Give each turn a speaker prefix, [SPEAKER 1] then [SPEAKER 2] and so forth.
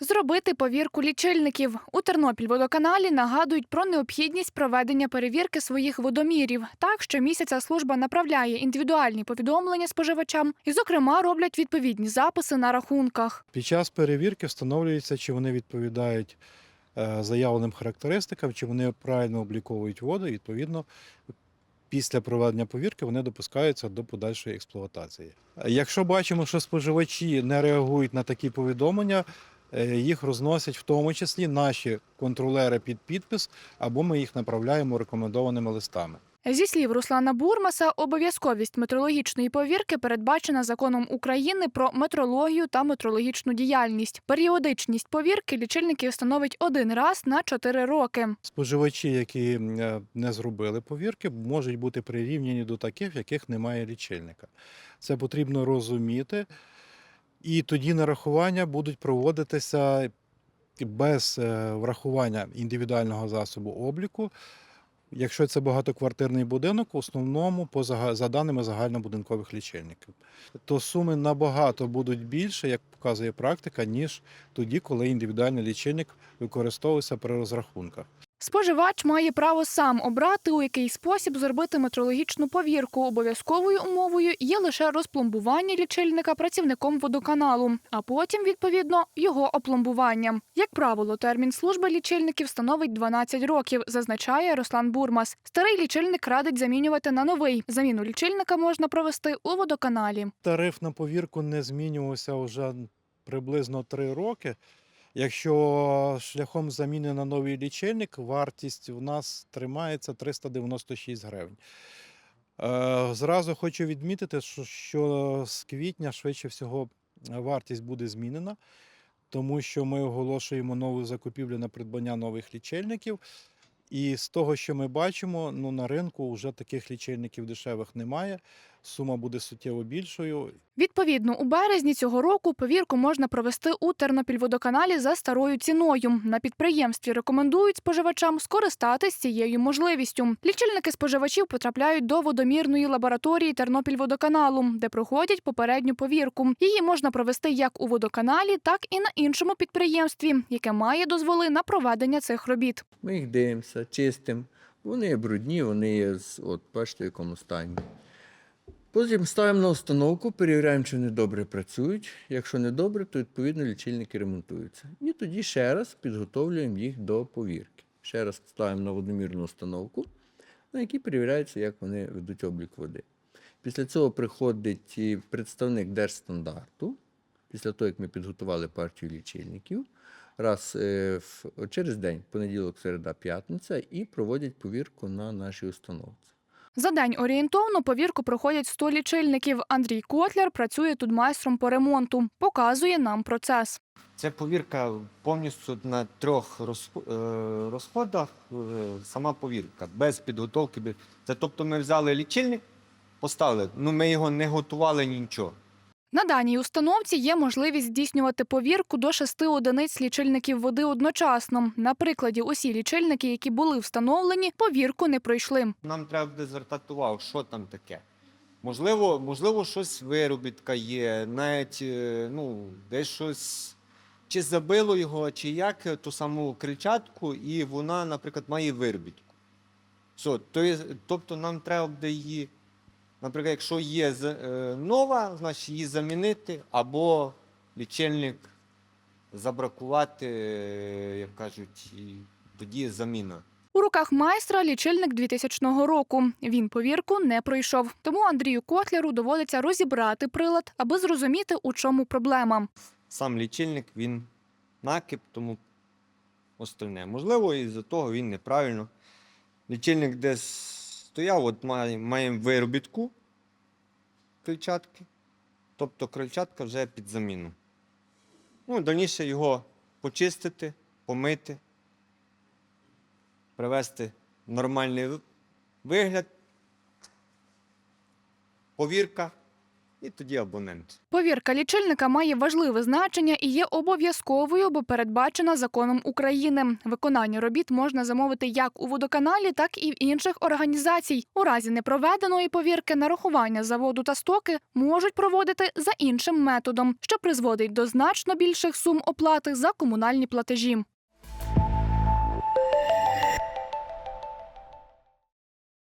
[SPEAKER 1] Зробити повірку лічильників у Тернопільводоканалі нагадують про необхідність проведення перевірки своїх водомірів. Так, щомісяця служба направляє індивідуальні повідомлення споживачам і, зокрема, роблять відповідні записи на рахунках.
[SPEAKER 2] Під час перевірки встановлюється, чи вони відповідають е, заявленим характеристикам, чи вони правильно обліковують воду. Відповідно, після проведення повірки вони допускаються до подальшої експлуатації. Якщо бачимо, що споживачі не реагують на такі повідомлення, їх розносять в тому числі наші контролери під підпис, або ми їх направляємо рекомендованими листами.
[SPEAKER 1] Зі слів Руслана Бурмаса, обов'язковість метрологічної повірки передбачена законом України про метрологію та метрологічну діяльність. Періодичність повірки лічильники встановить один раз на 4 роки.
[SPEAKER 2] Споживачі, які е, не зробили повірки, можуть бути прирівняні до таких, в яких немає лічильника. Це потрібно розуміти. І тоді нарахування будуть проводитися без е, врахування індивідуального засобу обліку. Якщо це багатоквартирний будинок, в основному по за даними загальнобудинкових лічильників, то суми набагато будуть більше, як показує практика, ніж тоді, коли індивідуальний лічильник використовується при розрахунках.
[SPEAKER 1] Споживач має право сам обрати, у який спосіб зробити метрологічну повірку. Обов'язковою умовою є лише розпломбування лічильника працівником водоканалу, а потім, відповідно, його опломбування. Як правило, термін служби лічильників становить 12 років, зазначає Руслан Бурмас. Старий лічильник радить замінювати на новий. Заміну лічильника можна провести у водоканалі.
[SPEAKER 2] Тариф на повірку не змінювався вже приблизно три роки. Якщо шляхом заміни на новий лічильник, вартість в нас тримається 396 гривень. Е, Зразу хочу відмітити, що- з квітня швидше всього вартість буде змінена, тому що ми оголошуємо нову закупівлю на придбання нових лічильників. І з того, що ми бачимо, ну на ринку вже таких лічильників дешевих немає. Сума буде суттєво більшою.
[SPEAKER 1] Відповідно, у березні цього року повірку можна провести у Тернопільводоканалі за старою ціною. На підприємстві рекомендують споживачам скористатись цією можливістю. Лічильники споживачів потрапляють до водомірної лабораторії Тернопільводоканалу, де проходять попередню повірку. Її можна провести як у водоканалі, так і на іншому підприємстві, яке має дозволи на проведення цих робіт.
[SPEAKER 3] Ми їх дивимося, чистимо. Вони брудні, вони є, з- от, бачите, в якому стані. Потім ставимо на установку, перевіряємо, чи вони добре працюють. Якщо не добре, то відповідно лічильники ремонтуються. І тоді ще раз підготовлюємо їх до повірки. Ще раз ставимо на водомірну установку, на якій перевіряється, як вони ведуть облік води. Після цього приходить представник Держстандарту, після того, як ми підготували партію лічильників, раз е, через день, понеділок, середа, п'ятниця, і проводять повірку на нашій установці.
[SPEAKER 1] За день орієнтовно повірку проходять 100 лічильників. Андрій Котляр працює тут майстром по ремонту. Показує нам процес.
[SPEAKER 4] Це повірка повністю на трьох е, розходах. е, Сама повірка, без підготовки. Це тобто ми взяли лічильник, поставили. Ну ми його не готували нічого.
[SPEAKER 1] На даній установці є можливість здійснювати повірку до шести одиниць лічильників води одночасно. На прикладі усі лічильники, які були встановлені, повірку не пройшли.
[SPEAKER 4] Нам треба буде звертати увагу, що там таке. Можливо, можливо, щось виробітка є, навіть е, ну, десь щось чи забило його, чи як е, ту саму кричатку, і вона, наприклад, має виробітку. Тобто нам треба буде її, наприклад, якщо є е, нова, значить її замінити, або лічильник забракувати, е, як кажуть, і тоді є заміна.
[SPEAKER 1] У руках майстра лічильник 2000 року. Він повірку не пройшов. Тому Андрію Котляру доводиться розібрати прилад, аби зрозуміти, у чому проблема.
[SPEAKER 4] сам лічильник він накип, тому остальне. Можливо, і за того він неправильно. Лічильник десь стояв, от маємо виробітку крильчатки, тобто крильчатка вже під заміну. Ну, дальніше його почистити, помити, привести в нормальний вигляд, повірка і тоді абонент.
[SPEAKER 1] Повірка лічильника має важливе значення і є обов'язковою, бо передбачена законом України. Виконання робіт можна замовити як у водоканалі, так і в інших організацій. У разі непроведеної повірки нарахування за воду та стоки можуть проводити за іншим методом, що призводить до значно більших сум оплати за комунальні платежі.